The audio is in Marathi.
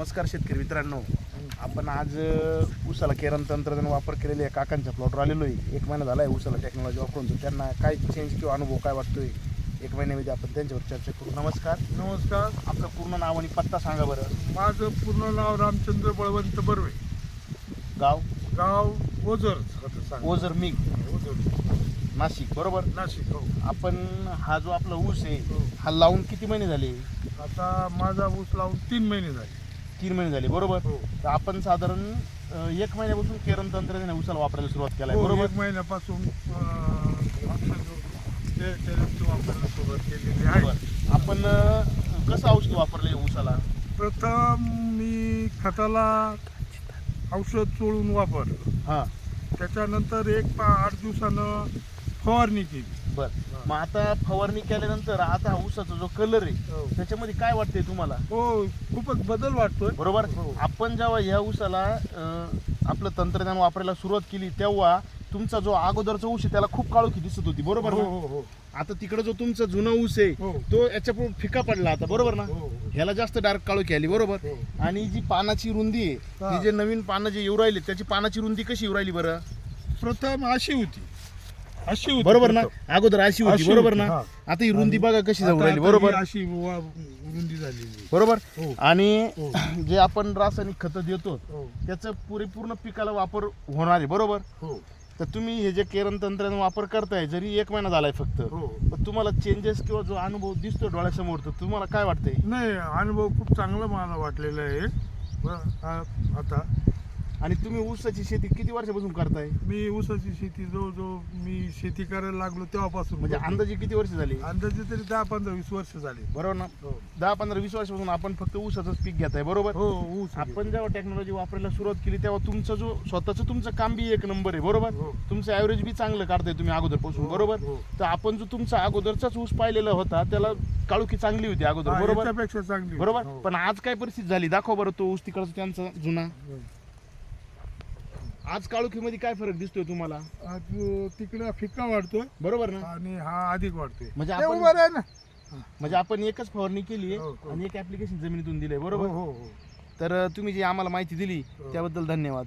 नमस्कार शेतकरी मित्रांनो. आपण आज अ, ऊसाला केरन तंत्रज्ञान वापर केलेले आहे. काकांच्या प्लॉटवर आलेलो आहे. एक महिना झाला आहे ऊसाला टेक्नॉलॉजी वापरून. तर त्यांना काय चेंज किंवा अनुभव काय वाटतोय? एक महिन्यामध्ये आपण त्यांच्यावर चर्चा करू. नमस्कार. नमस्कार. आपलं पूर्ण नाव आणि पत्ता सांगा बरं. माझं पूर्ण नाव रामचंद्र बळवंत बर्वे. गाव? गाव ओझर सांग. ओझर मिग ओझर. नाशिक बरोबर? नाशिक हो. आपण हा जो आपला ऊस आहे हो. हा लावून किती महिने झाले? आता माझा ऊस लावून तीन महिने झाले. तीन महिने झाले बरोबर? हो. तर आपण साधारण अ, एक महिन्यापासून केरन तंत्रज्ञान ऊसाला वापरायला सुरुवात केला आहे हो, बरोबर? एक महिन्यापासून अं, ते- वापरायला सुरुवात केलेली आहे. बरं. आपण अ, कसं औषध वापरले ऊसाला प्रथम मी खताला औषध चोळून वापरलं. हां. त्याच्यानंतर एक पा आठ दिवसानं फवारणी केली. बर मग आता फवारणी केल्यानंतर आता हा ऊसाचा जो कलर आहे हो. त्याच्यामध्ये काय वाटतंय तुम्हाला हो खूपच बदल वाटतोय बरोबर हो. आपण जेव्हा ह्या ऊसाला अं, आपलं तंत्रज्ञान वापरायला सुरुवात केली तेव्हा तुमचा जो अगोदरचा ऊस आहे त्याला खूप काळोखी दिसत होती बरोबर हो ना? हो हो आता तिकडे जो तुमचा जुना ऊस आहे हो. तो याच्या फिका पडला आता बरोबर ना हो, हो. ह्याला जास्त डार्क काळोखी आली बरोबर हो. आणि जी पानाची रुंदी आहे हा. ती जे नवीन पानं जे येऊ राहिली त्याची पानाची रुंदी कशी येऊ राहिली बरं प्रथम अशी होती अशी होती बरोबर ना? प्रथम. अगोदर अशी होती अशी बरोबर होती, ना? हा. आता ही रुंदी बघा कशी जाऊ आता- राहिली आता बरोबर? ही अशी वा- रुंदी झालेली बरोबर? हो. आणि हो. जे आपण रासायनिक खतं देतो हो. त्याचं पुरेपूर्ण पिकाला वापर होणार आहे बरोबर? हो. तर तुम्ही हे जे केरन तंत्रज्ञान वापर करताय जरी एक महिना झालाय फक्त हो. पण तुम्हाला चेंजेस किंवा जो अनुभव दिसतो डोळ्यासमोर तर तुम्हाला काय वाटतंय? नाही अनुभव खूप चांगला मला वाटलेला आहे. ब- आ- आता आणि तुम्ही ऊसाची शेती किती वर्षापासून करताय? मी ऊसाची शेती जवळजवळ मी शेती करायला लागलो तेव्हापासून म्हणजे. अंदाजे किती वर्ष झाली? अंदाजे तरी दहा पंधरा वीस वर्ष झाले. बरोबर ना? हो. दहा पंधरा वीस वर्षापासून आपण फक्त ऊसाचंच पीक घेताय बरोबर? हो ऊस आपण जेव्हा टेक्नॉलॉजी वापरायला सुरुवात केली तेव्हा तुमचं जो स्वतःचं तुमचं काम बी एक नंबर आहे बरोबर? हो. तुमचं ॲव्हरेज बी चांगलं काढताय तुम्ही अगोदरपासून हो, बरोबर. तर आपण जो तुमचा अगोदरचाच ऊस पाहिलेला होता त्याला काळुखी चांगली होती अगोदर बरोबर? चांगली बरोबर. पण आज काय परिस्थिती झाली? दाखव बरं तो ऊस तिकडचा त्यांचा जुना. आज काळुखीमध्ये काय फरक दिसतोय तुम्हाला? आज तिकडे फिक्का वाढतोय. बरोबर ना? आणि हा अधिक वाढतोय. म्हणजे ते आपण- उभं राह ना. म्हणजे आपण एकच फवारणी केली हो, हो. आणि एक ऍप्लिकेशन जमिनीतून दिलंय हो बरोबर? हो हो. तर तुम्ही जी आम्हाला माहिती दिली. त्याबद्दल धन्यवाद.